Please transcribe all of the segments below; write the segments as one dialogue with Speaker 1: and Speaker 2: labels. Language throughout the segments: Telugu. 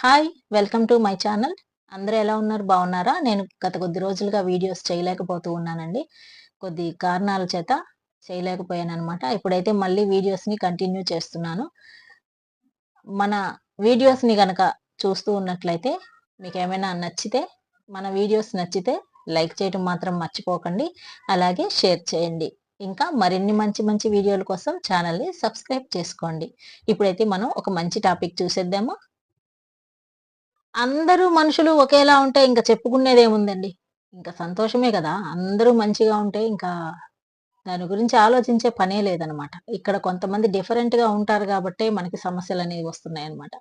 Speaker 1: Hi welcome to my channel. అందరూ ఎలా ఉన్నారు? బాగున్నారా? నేను గత కొద్ది రోజులుగా వీడియోస్ చేయలేకపోతూ ఉన్నానండి. కొద్ది కారణాల చేత చేయలేకపోయాను అనమాట ఇప్పుడైతే మళ్ళీ వీడియోస్ని కంటిన్యూ చేస్తున్నాను. మన వీడియోస్ని కనుక చూస్తూ ఉన్నట్లయితే మీకు ఏమైనా నచ్చితే మన వీడియోస్ నచ్చితే లైక్ చేయడం మాత్రం మర్చిపోకండి. అలాగే షేర్ చేయండి. ఇంకా మరిన్ని మంచి మంచి వీడియోల కోసం ఛానల్ని సబ్స్క్రైబ్ చేసుకోండి. ఇప్పుడైతే మనం ఒక మంచి టాపిక్ చూసేద్దామా. అందరూ మనుషులు ఒకేలా ఉంటే ఇంకా చెప్పుకునేది ఏముందండి ఇంకా సంతోషమే కదా. అందరూ మంచిగా ఉంటే ఇంకా దాని గురించి ఆలోచించే పనే లేదనమాట. ఇక్కడ కొంతమంది డిఫరెంట్గా ఉంటారు కాబట్టి మనకి సమస్యలు అనేవి వస్తున్నాయి అనమాట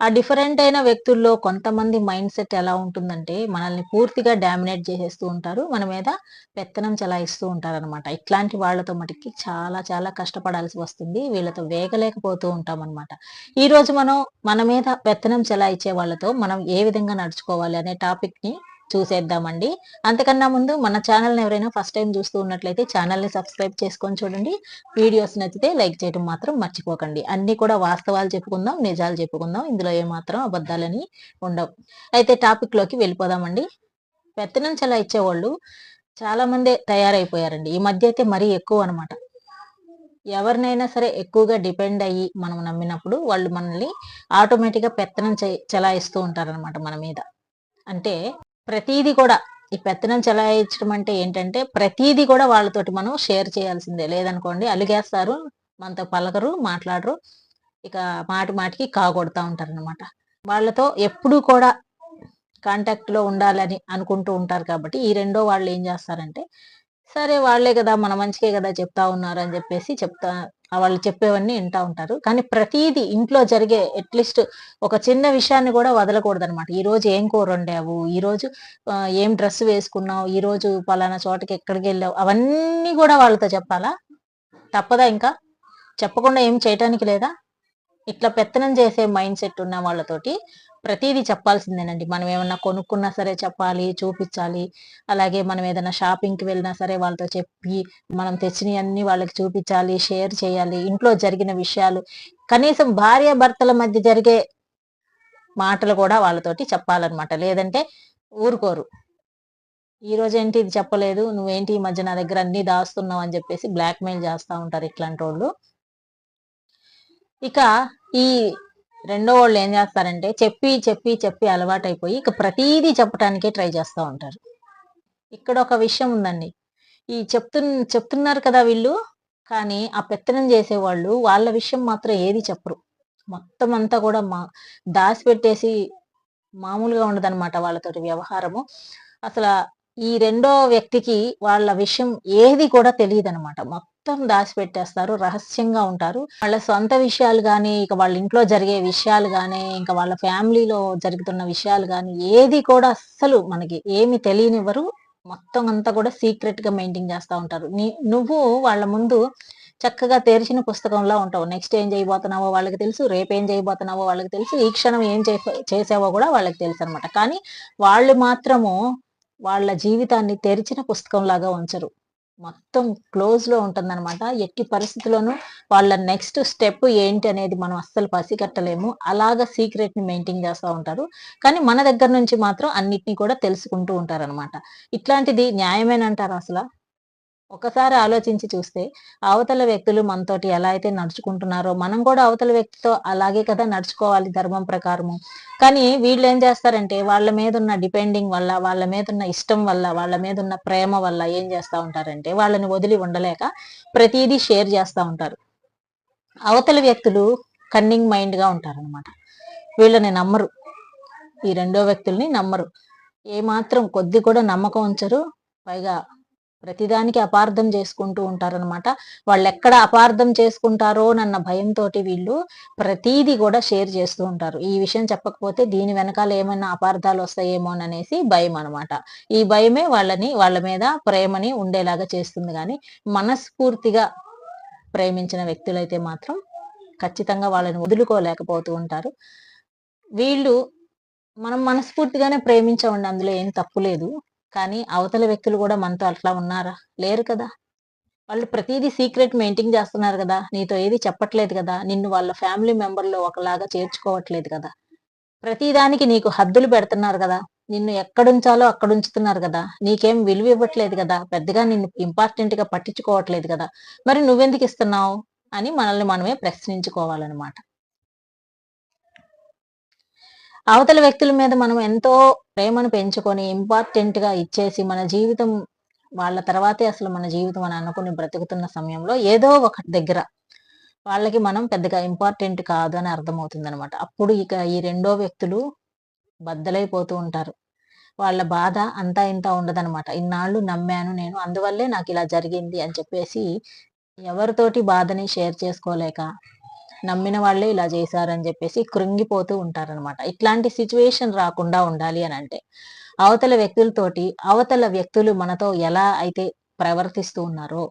Speaker 1: ఆ డిఫరెంట్ అయిన వ్యక్తుల్లో కొంతమంది మైండ్ సెట్ ఎలా ఉంటుందంటే మనల్ని పూర్తిగా డామినేట్ చేసేస్తూ ఉంటారు. మన మీద పెత్తనం చలాయిస్తూ ఉంటారు అనమాట ఇట్లాంటి వాళ్ళతో మటుకి చాలా చాలా కష్టపడాల్సి వస్తుంది. వీళ్ళతో వేగలేకపోతూ ఉంటాం అనమాట ఈ రోజు మనం మన మీద పెత్తనం చలాయించే వాళ్ళతో మనం ఏ విధంగా నడుచుకోవాలి అనే టాపిక్ని చూసేద్దామండి. అంతకన్నా ముందు మన ఛానల్ని ఎవరైనా ఫస్ట్ టైం చూస్తూ ఉన్నట్లయితే ఛానల్ని సబ్స్క్రైబ్ చేసుకొని చూడండి. వీడియోస్ నచ్చితే లైక్ చేయడం మాత్రం మర్చిపోకండి. అన్ని కూడా వాస్తవాలు చెప్పుకుందాం నిజాలు చెప్పుకుందాం. ఇందులో ఏమాత్రం అబద్ధాలని ఉండవు. అయితే టాపిక్లోకి వెళ్ళిపోదామండి. పెత్తనం చాలా ఇచ్చేవాళ్ళు చాలా మంది తయారైపోయారండి. ఈ మధ్య అయితే మరీ ఎక్కువ అనమాట ఎవరినైనా సరే ఎక్కువగా డిపెండ్ అయ్యి మనం నమ్మినప్పుడు వాళ్ళు మనల్ని ఆటోమేటిక్గా పెత్తనం పెత్తనం చలాయిస్తూ ఉంటారనమాట మన మీద. అంటే ప్రతీది కూడా ఈ పెత్తనం చెలాయించడం అంటే ఏంటంటే ప్రతీది కూడా వాళ్ళతోటి మనం షేర్ చేయాల్సిందే. లేదనుకోండి అలిగేస్తారు మనతో పలకరు మాట్లాడరు ఇక మాటి మాటికి కాగొడతా ఉంటారు అనమాట వాళ్ళతో ఎప్పుడూ కూడా కాంటాక్ట్లో ఉండాలని అనుకుంటూ ఉంటారు కాబట్టి ఈ రెండో వాళ్ళు ఏం చేస్తారంటే సరే వాళ్ళే కదా మన మంచికే కదా చెప్తా ఉన్నారు అని చెప్పేసి చెప్తా వాళ్ళు చెప్పేవన్నీ వింటా ఉంటారు. కానీ ప్రతిదీ ఇంట్లో జరిగే అట్లీస్ట్ ఒక చిన్న విషయాన్ని కూడా వదలకూడదు అనమాట ఈ రోజు ఏం కూర వండావు? ఈ రోజు ఏం డ్రెస్ వేసుకున్నావు? ఈ రోజు పలానా చోటకి ఎక్కడికి వెళ్ళావు? అవన్నీ కూడా వాళ్ళతో చెప్పాలా? తప్పదా ఇంకా? చెప్పకుండా ఏం చేయటానికి లేదా? ఇట్లా పెత్తనం చేసే మైండ్ సెట్ ఉన్న వాళ్ళతోటి ప్రతిదీ చెప్పాల్సిందేనండి. మనం ఏమన్నా కొనుక్కున్నా సరే చెప్పాలి చూపించాలి. అలాగే మనం ఏదైనా షాపింగ్కి వెళ్ళినా సరే వాళ్ళతో చెప్పి మనం తెచ్చినవన్నీ వాళ్ళకి చూపించాలి షేర్ చేయాలి ఇంట్లో జరిగిన విషయాలు. కనీసం భార్య భర్తల మధ్య జరిగే మాటలు కూడా వాళ్ళతోటి చెప్పాలన్నమాట. లేదంటే ఊరుకోరు. ఈ రోజు ఏంటి ఇది చెప్పలేదు నువ్వేంటి ఈ మధ్య నా దగ్గర అన్ని దాస్తున్నావు అని చెప్పేసి బ్లాక్మెయిల్ చేస్తూ ఉంటారు ఇట్లాంటి వాళ్ళు ఇక ఈ రెండో వాళ్ళు ఏం చేస్తారంటే చెప్పి చెప్పి చెప్పి అలవాటైపోయి ఇక ప్రతీదీ చెప్పడానికే ట్రై చేస్తూ ఉంటారు. ఇక్కడ ఒక విషయం ఉందండి. ఈ చెప్తు చెప్తున్నారు కదా వీళ్ళు కానీ ఆ పెత్తనం చేసేవాళ్ళు వాళ్ళ విషయం మాత్రం ఏది చెప్పరు. మొత్తం అంతా కూడా మా దాచిపెట్టేసి మామూలుగా ఉండదన్నమాట వాళ్ళతోటి వ్యవహారము. అసలు ఈ రెండో వ్యక్తికి వాళ్ళ విషయం ఏది కూడా తెలియదు అనమాట మొత్తం దాచిపెట్టేస్తారు రహస్యంగా ఉంటారు. వాళ్ళ సొంత విషయాలు కానీ ఇక వాళ్ళ ఇంట్లో జరిగే విషయాలు కానీ ఇంకా వాళ్ళ ఫ్యామిలీలో జరుగుతున్న విషయాలు కానీ ఏది కూడా అస్సలు మనకి ఏమి తెలియనివ్వరు. మొత్తం అంతా కూడా సీక్రెట్గా మెయింటైన్ చేస్తూ ఉంటారు. నువ్వు వాళ్ళ ముందు చక్కగా తెరిచిన పుస్తకంలో ఉంటావు. నెక్స్ట్ ఏం చేయబోతున్నావో వాళ్ళకి తెలుసు రేపు ఏం చేయబోతున్నావో వాళ్ళకి తెలుసు ఈ క్షణం ఏం చేసావో కూడా వాళ్ళకి తెలుసు అనమాట కానీ వాళ్ళు మాత్రము వాళ్ళ జీవితాన్ని తెరిచిన పుస్తకం లాగా ఉంచరు. మొత్తం క్లోజ్లో ఉంటుందన్నమాట. ఎట్టి పరిస్థితుల్లోనూ వాళ్ళ నెక్స్ట్ స్టెప్ ఏంటి అనేది మనం అస్సలు పసిగట్టలేము. అలాగా సీక్రెట్ని మెయింటైన్ చేస్తూ ఉంటారు. కానీ మన దగ్గర నుంచి మాత్రం అన్నిటినీ కూడా తెలుసుకుంటూ ఉంటారనమాట ఇట్లాంటిది న్యాయమేనంటారు అసలు? ఒకసారి ఆలోచించి చూస్తే అవతల వ్యక్తులు మనతోటి ఎలా అయితే నడుచుకుంటున్నారో మనం కూడా అవతల వ్యక్తితో అలాగే కదా నడుచుకోవాలి ధర్మం ప్రకారము. కానీ వీళ్ళు ఏం చేస్తారంటే వాళ్ళ మీద ఉన్న డిపెండింగ్ వల్ల వాళ్ళ మీద ఉన్న ఇష్టం వల్ల వాళ్ళ మీద ఉన్న ప్రేమ వల్ల ఏం చేస్తూ ఉంటారంటే వాళ్ళని వదిలి ఉండలేక ప్రతిదీ షేర్ చేస్తూ ఉంటారు. అవతల వ్యక్తులు కన్నింగ్ మైండ్గా ఉంటారనమాట వీళ్ళని నమ్మరు. ఈ రెండో వ్యక్తుల్ని నమ్మరు. ఏమాత్రం కొద్ది కూడా నమ్మకం ఉంచరు. పైగా ప్రతిదానికి అపార్థం చేసుకుంటూ ఉంటారనమాట వాళ్ళు ఎక్కడ అపార్థం చేసుకుంటారో అన్న భయంతో వీళ్ళు ప్రతీది కూడా షేర్ చేస్తూ ఉంటారు. ఈ విషయం చెప్పకపోతే దీని వెనకాల ఏమైనా అపార్థాలు వస్తాయేమో అనేసి భయం అనమాట ఈ భయమే వాళ్ళని వాళ్ళ మీద ప్రేమని ఉండేలాగా చేస్తుంది. కానీ మనస్ఫూర్తిగా ప్రేమించిన వ్యక్తులైతే మాత్రం ఖచ్చితంగా వాళ్ళని వదులుకోలేకపోతూ ఉంటారు. వీళ్ళు మనం మనస్ఫూర్తిగానే ప్రేమించమండి. అందులో ఏం తప్పు లేదు. కానీ అవతల వ్యక్తులు కూడా మనతో అట్లా ఉన్నారా? లేరు కదా. వాళ్ళు ప్రతిదీ సీక్రెట్ మెయింటైన్ చేస్తున్నారు కదా. నీతో ఏది చెప్పట్లేదు కదా. నిన్ను వాళ్ళ ఫ్యామిలీ మెంబర్లో ఒకలాగా చేర్చుకోవట్లేదు కదా. ప్రతిదానికి నీకు హద్దులు పెడుతున్నారు కదా. నిన్ను ఎక్కడుంచాలో అక్కడ ఉంచుతున్నారు కదా. నీకేం విలువ ఇవ్వట్లేదు కదా. పెద్దగా నిన్ను ఇంపార్టెంట్గా పట్టించుకోవట్లేదు కదా. మరి నువ్వెందుకు ఇస్తున్నావు? అని మనల్ని మనమే ప్రశ్నించుకోవాలన్నమాట. అవతల వ్యక్తుల మీద మనం ఎంతో ప్రేమను పెంచుకొని ఇంపార్టెంట్గా ఇచ్చేసి మన జీవితం వాళ్ళ తర్వాతే అసలు మన జీవితం అని అనుకుని బ్రతుకుతున్న సమయంలో ఏదో ఒక దగ్గర వాళ్ళకి మనం పెద్దగా ఇంపార్టెంట్ కాదు అని అర్థమవుతుంది అనమాట అప్పుడు ఇక ఈ రెండో వ్యక్తులు బద్దలైపోతూ ఉంటారు. వాళ్ళ బాధ అంతా ఇంత ఉండదనమాట ఇన్నాళ్ళు నమ్మాను నేను అందువల్లే నాకు ఇలా జరిగింది అని చెప్పేసి ఎవరితోటి బాధని షేర్ చేసుకోలేక నమ్మిన వాళ్ళే ఇలా చేశారని చెప్పేసి కృంగిపోతూ ఉంటారనమాట ఇట్లాంటి సిచ్యువేషన్ రాకుండా ఉండాలి అని అంటే అవతల వ్యక్తులతోటి అవతల వ్యక్తులు మనతో ఎలా అయితే ప్రవర్తిస్తూ ఉన్నారో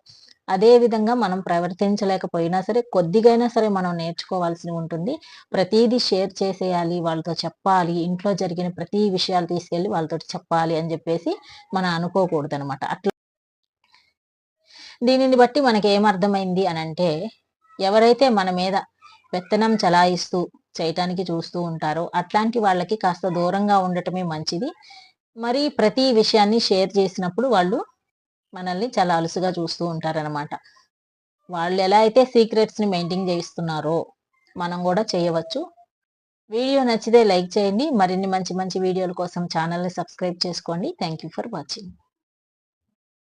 Speaker 1: అదే విధంగా మనం ప్రవర్తించలేకపోయినా సరే కొద్దిగైనా సరే మనం నేర్చుకోవాల్సి ఉంటుంది. ప్రతిదీ షేర్ చేసేయాలి వాళ్ళతో చెప్పాలి ఇంట్లో జరిగిన ప్రతి విషయాలు తీసుకెళ్ళి వాళ్ళతో చెప్పాలి అని చెప్పేసి మనం అనుకోకూడదు అనమాట అట్లా దీనిని బట్టి మనకి ఏమర్థమైంది అని అంటే ఎవరైతే మన మీద పెత్తనం చలాయిస్తూ చేయటానికి చూస్తూ ఉంటారో. అట్లాంటి వాళ్ళకి కాస్త దూరంగా ఉండటమే మంచిది. మరి ప్రతి విషయాన్ని షేర్ చేసినప్పుడు వాళ్ళు మనల్ని చాలా అలుసుగా చూస్తూ ఉంటారనమాట వాళ్ళు ఎలా అయితే సీక్రెట్స్ని మెయింటైన్ చేయిస్తున్నారో మనం కూడా చేయవచ్చు. వీడియో నచ్చితే లైక్ చేయండి. మరిన్ని మంచి మంచి వీడియోల కోసం ఛానల్ని సబ్స్క్రైబ్ చేసుకోండి. Thank for watching.